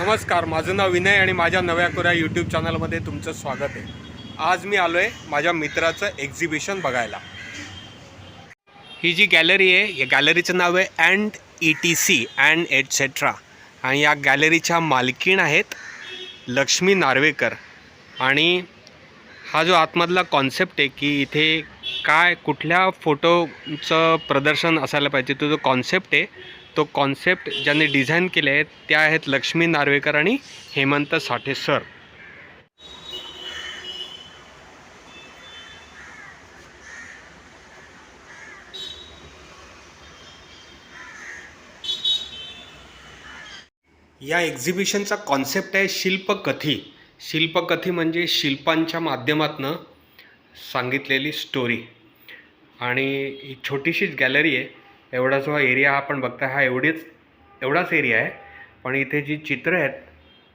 नमस्कार माझं नाव विनय आणि माझ्या नव्या कोऱ्या यूट्यूब चॅनलमध्ये तुमचं स्वागत आहे. आज मी आलो आहे माझ्या मित्राचं एक्झिबिशन बघायला. ही जी गॅलरी आहे या गॅलरीचं नाव आहे and E T C and etcetera आणि या गॅलरीच्या मालकीण आहेत लक्ष्मी नार्वेकर. आणि हा जो आतमधला कॉन्सेप्ट आहे की इथे काय कुठल्या फोटोचं प्रदर्शन असायला पाहिजे तो जो कॉन्सेप्ट आहे तो कॉन्सेप्ट ज्यांनी डिझाईन केले आहेत त्या आहेत लक्ष्मी नार्वेकर आणि हेमंत साठे सर या एक्झिबिशनचा कॉन्सेप्ट आहे शिल्पकथी. शिल्पकथी म्हणजे शिल्पांच्या माध्यमातनं सांगितलेली स्टोरी आणि ही छोटीशीच गॅलरी आहे. एवढा जो एरिया आपण बघता हा एवढीच एवढाच एरिया आहे. पण इथे जी चित्र आहेत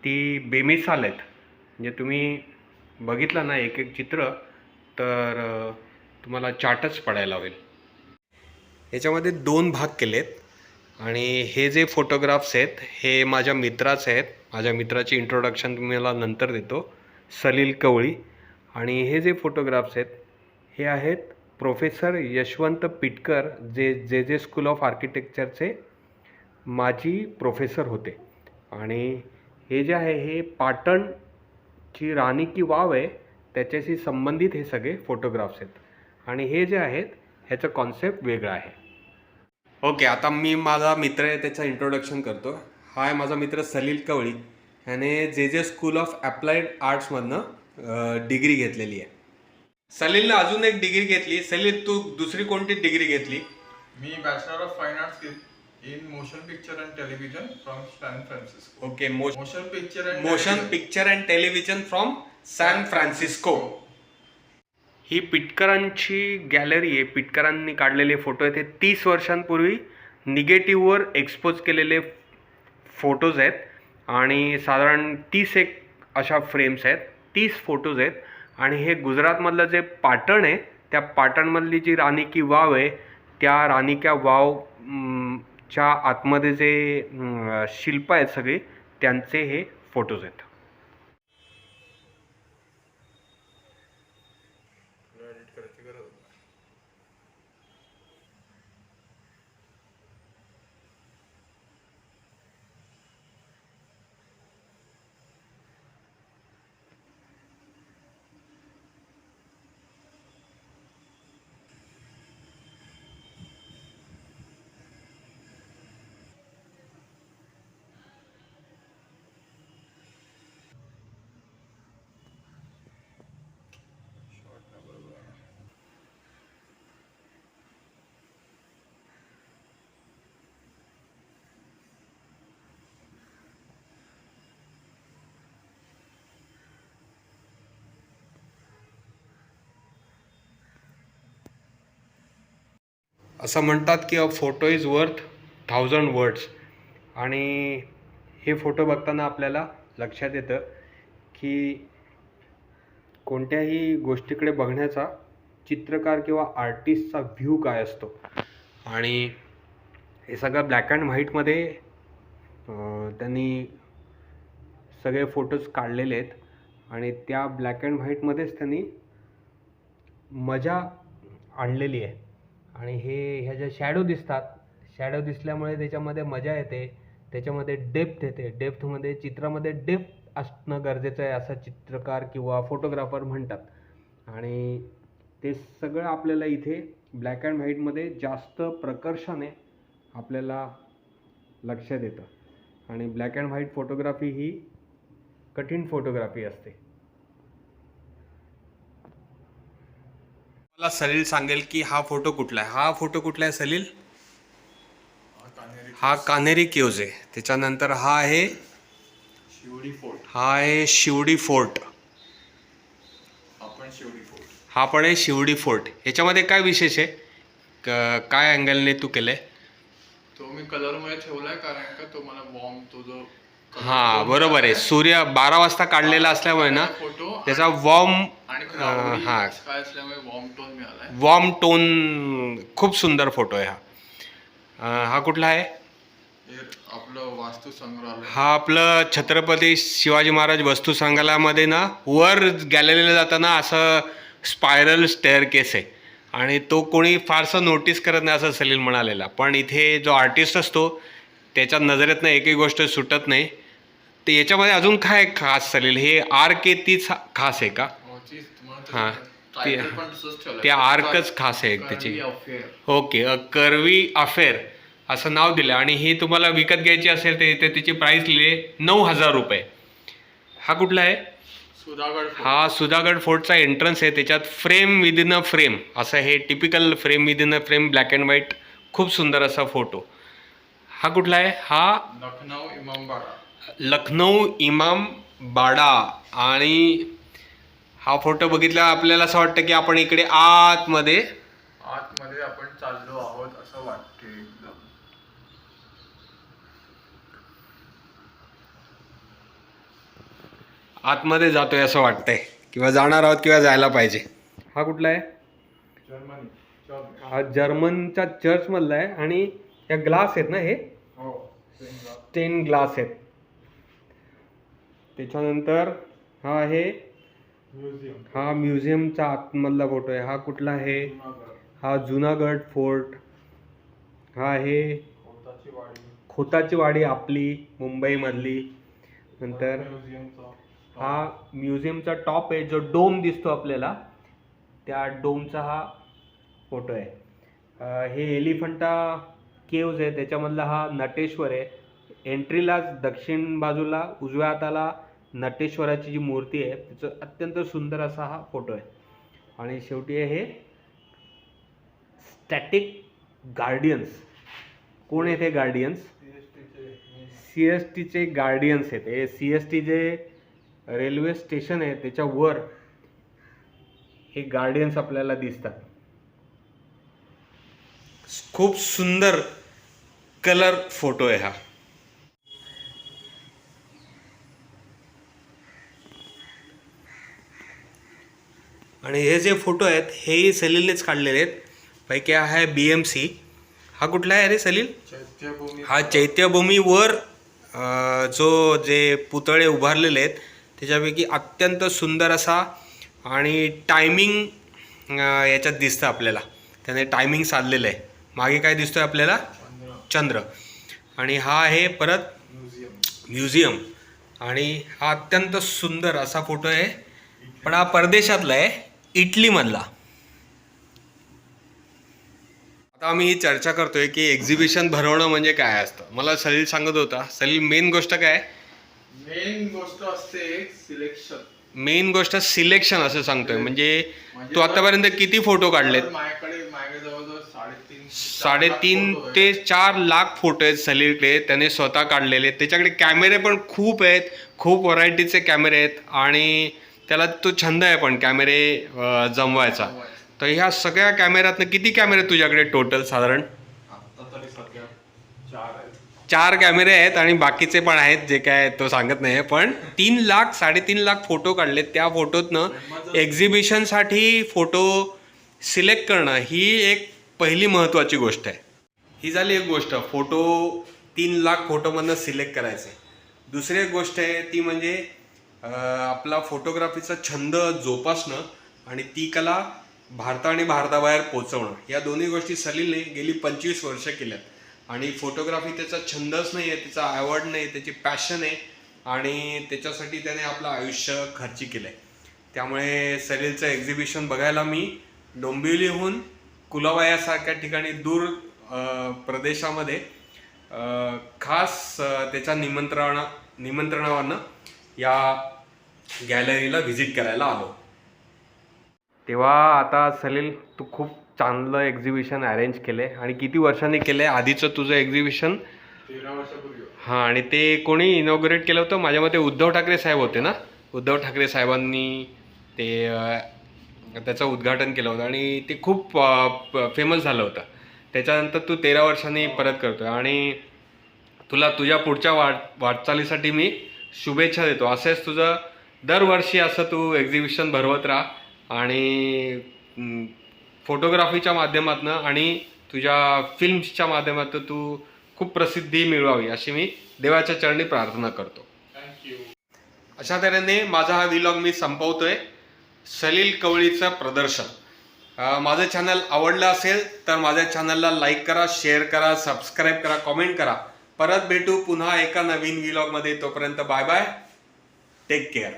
ती बेमिसाल आहेत. म्हणजे तुम्ही बघितलं ना एक एक चित्र तर तुम्हाला चाटच पडायला होईल. याच्यामध्ये दोन भाग केलेत. आणि हे जे फोटोग्राफ्स आहेत हे माझ्या मित्राचे आहेत. माझ्या मित्राची इंट्रोडक्शन तुम्हाला नंतर देतो. सलील कवळी. आणि हे जे फोटोग्राफ्स आहेत हे आहेत प्रोफेसर यशवंत पिटकर जे जे जे स्कूल ऑफ आर्किटेक्चरचे माजी प्रोफेसर होते. आणि हे जे आहे हे पाटणची राणी की वाव आहे त्याच्याशी संबंधित हे सगळे फोटोग्राफ्स आहेत. आणि हे जे आहेत ह्याचं कॉन्सेप्ट वेगळं आहे. ओके आता मी माझा मित्र आहे त्याचं इंट्रोडक्शन करतो. हा आहे माझा मित्र सलील कवळी. ह्याने J J school of applied आर्ट्समधनं degree घेतलेली आहे. सलीलनं अजून एक डिग्री घेतली. सलील तू दुसरी कोणती डिग्री घेतली? मी bachelor of fine arts in motion picture and television from San Francisco okay motion picture and motion picture and television from San Francisco ही पिटकरांची gallery आहे. पिटकरांनी काढलेले फोटो आहेत. हे तीस वर्षांपूर्वी निगेटिव्हवर एक्सपोज केलेले फोटोज आहेत. आणि साधारण तीस एक अशा फ्रेम्स आहेत. तीस फोटोज आहेत. आणि हे गुजरातमधलं जे पाटण आहे त्या पाटणमधली जी राणी की वाव आहे त्या राणी की वाव च्या आतमध्ये जे शिल्प आहेत सगळे त्यांचे हे फोटोज आहेत एडिट करायची गरज नाही. Shot नाही बरोबर आहे. असं म्हणतात की a photo is worth thousand words आणि हे फोटो बघताना आपल्याला लक्षात येतं की कोणत्याही गोष्टीकडे बघण्याचा चित्रकार किंवा आर्टिस्टचा व्ह्यू काय असतो? आणि हे सगळं ब्लॅक अँड व्हाईटमध्ये त्यांनी सगळे फोटोज काढलेले आहेत. आणि त्या ब्लॅक अँड व्हाईटमध्येच त्यांनी मजा आणलेली आहे. आणि हे ह्या ज्या शॅडो दिसतात शॅडो दिसल्यामुळे त्याच्यामध्ये मजा येते. त्याच्यामध्ये डेप्थ येते. डेप्थमध्ये चित्रामध्ये डेप्थ असणं गरजेचं आहे असं चित्रकार किंवा फोटोग्राफर म्हणतात. आणि ते सगळं आपल्याला इथे ब्लॅक अँड व्हाईटमध्ये जास्त प्रकर्षाने आपल्याला लक्षात येतं आणि ब्लॅक अँड व्हाईट फोटोग्राफी ही कठीण फोटोग्राफी असते. मला सलील सांगेल की हा फोटो कुठला आहे? हा फोटो कुठला आहे सलील? हा कान्हेरी केव्ज आहे त्याच्यानंतर हा आहे शिवडी फोर्ट. हा आहे शिवडी फोर्ट. हा पण शिवडी फोर्ट. पण आहे शिवडी फोर्ट. ह्याच्यामध्ये काय विशेष आहे? काय अँगलने तू केलंय? तो मी कलरमध्ये ठेवलाय कारण का तो मला वॉर्म तो जो हा बरोबर आहे. सूर्य बारा वाजता काढलेला असल्यामुळे ना त्याचा वॉर्म हा. वॉर्म टोन खूप सुंदर फोटो आहे हा. हा कुठला आहे? हे आपलं वास्तू संग्रहालय हा आपलं छत्रपती शिवाजी महाराज वस्तू संग्रहालयामध्ये ना वर गॅलरीला जाताना असं स्पायरल स्टेअर केस आहे. आणि तो कोणी फारसं नोटीस करत नाही असं सलील म्हणालेला. पण इथे जो आर्टिस्ट असतो त्याच्या नजरेतनं एकही गोष्ट सुटत नाही. तर याच्यामध्ये अजून काय खास सलील? हे आर के तीच खास आहे का? हो, title ते- पण तसंच ठेवलंय. ते आर्कच खास आहे त्याची. affair. Okay a Karvi affair असं नाव दिलं. आणि ही तुम्हाला विकत घ्यायची असेल तर इथे तिची प्राईस लिहिली नऊ हजार रुपये. हा कुठला आहे? सुधागड. हा सुधागड फोर्टचा एंट्रन्स आहे. त्याच्यात फ्रेम विदिन अ फ्रेम असं हे typical frame within a frame black and white खूप सुंदर असा फोटो हा कुठला आहे? हा लखनौ इमामबाडा. लखनौ इमाम बाडा आणि हा फोटो बघितला आपल्याला असं वाटतं की आपण इकडे आतमध्ये आतमध्ये आपण चाललो आहोत असं वाटते एकदम. आतमध्ये जातोय असं वाटतंय किंवा जाणार आहोत किंवा जायला पाहिजे. हा कुठला आहे? जर्मनी. जर्मनी. हा जर्मनच्या चर्चमधला आहे आणि या ग्लास आहेत ना हे? हो. स्टेन ग्लास आहेत. त्याच्यानंतर हा आहे हा म्युझियमचा आतमधला फोटो आहे. हा कुठला आहे? हा जुनागड फोर्ट. हा आहे खोताची वाडी. आपली मुंबईमधली. नंतर हा म्युझियमचा टॉप आहे. जो डोम दिसतो आपल्याला त्या डोमचा हा फोटो आहे. हे एलिफंटा केव्ज आहे. त्याच्यामधला हा नटेश्वर आहे. एंट्रीलाच दक्षिण बाजूला उजव्या हाताला नटेश्वराची जी मूर्ती आहे तिचं अत्यंत सुंदर असा हा फोटो आहे. आणि शेवटी आहे हे स्टॅटिक गार्डियन्स. कोण आहेत हे गार्डियन्स? सी एस टीचे गार्डियन्स आहेत. हे सी एस टी जे रेल्वे स्टेशन आहे त्याच्यावर हे गार्डियन्स आपल्याला दिसतात. खूप सुंदर कलर फोटो आहे हा. आणि हे जे फोटो आहेत हेही सलीलनेच काढलेले आहेत. पैकी हा आहे बी एम सी हा कुठला आहे रे सलील? चैत्यभूमी. हा चैत्यभूमीवर जो जे पुतळे उभारलेले आहेत त्याच्यापैकी अत्यंत सुंदर असा आणि टायमिंग याच्यात दिसतं आपल्याला. त्याने टायमिंग साधलेलं आहे. मागे काय दिसतोय आपल्याला? चंद्र. आणि हा आहे परत म्युझियम. आणि हा अत्यंत सुंदर असा फोटो आहे. पण हा परदेशातला आहे. इटलीमधला आता आम्ही ही चर्चा करतोय की एक्झिबिशन भरवणं म्हणजे काय असतं? मला सलील सांगत होता. सलील मेन गोष्ट काय? मेन गोष्ट असते सिलेक्शन मेन गोष्ट सिलेक्शन असं सांगतोय. म्हणजे म्हणजे तू आतापर्यंत किती फोटो काढलेत? माझ्याकडे माझ्याकडे जवळजवळ साडेतीन साडेतीन ते चार लाख फोटो आहेत सलीलकडे. त्याने स्वतः काढलेले. आहेत त्याच्याकडे कॅमेरे पण खूप आहेत. खूप व्हरायटीचे कॅमेरे आहेत. आणि त्याला तो छंद आहे पण कॅमेरे जमवायचा. तर ह्या सगळ्या कॅमेऱ्यातनं किती कॅमेरे तुझ्याकडे टोटल साधारण? चार कॅमेरे आहेत आणि बाकीचे पण आहेत जे काय तो सांगत नाही पण तीन लाख साडेतीन लाख फोटो काढलेत. त्या फोटोतनं एक्झिबिशनसाठी फोटो सिलेक्ट करणं ही एक पहिली महत्त्वाची गोष्ट आहे. ही झाली एक गोष्ट फोटो तीन लाख फोटोमधनं सिलेक्ट करायचे. दुसरी एक गोष्ट आहे ती म्हणजे आपला फोटोग्राफीचा छंद जोपासणं आणि ती कला भारता आणि भारताबाहेर पोचवणं. या दोन्ही गोष्टी सलीलने गेली पंचवीस वर्ष केल्यात. आणि फोटोग्राफी त्याचा छंदच नाही आहे त्याचा आवड नाही त्याची पॅशन आहे आणि त्याच्यासाठी त्याने आपलं आयुष्य खर्ची केलं आहे त्यामुळे सलीलचं एक्झिबिशन बघायला मी डोंबिवलीहून कुलावायासारख्या ठिकाणी दूर प्रदेशामध्ये खास त्याच्या निमंत्रणा निमंत्रणावरनं या गॅलरीला व्हिजिट करायला आलो. तेव्हा आता सलील तू खूप चांगलं एक्झिबिशन अरेंज केले आणि किती वर्षांनी केलं आहे आधीचं तुझं एक्झिबिशन तेरा वर्षापूर्वी. हां आणि ते कोणी इनॉग्रेट केलं होतं? माझ्या मते उद्धव ठाकरे साहेब होते ना? उद्धव ठाकरे साहेबांनी ते त्याचं उद्घाटन केलं होतं. आणि ते खूप फेमस झालं होतं. त्याच्यानंतर तू तेरा वर्षांनी परत करतोय. आणि तुला तुझ्या पुढच्या वाट वाटचालीसाठी मी शुभेच्छा देतो. असेच तुझं दरवर्षी असं तू एक्झिबिशन भरवत राहा आणि फोटोग्राफीच्या माध्यमातून आणि तुझ्या फिल्म्सच्या माध्यमातून तू खूप प्रसिद्धी मिळवावी अशी मी देवाच्या चरणी प्रार्थना करतो. थँक्यू अशा तऱ्हेने माझा हा व्लॉग मी संपवतोय. सलील कवळीचं प्रदर्शन. माझं चॅनल आवडलं असेल तर माझ्या चॅनलला लाईक करा शेअर करा सबस्क्राईब करा कॉमेंट करा. परत भेटू पुन्हा एका नवीन व्लॉगमध्ये तोपर्यंत बाय बाय टेक केअर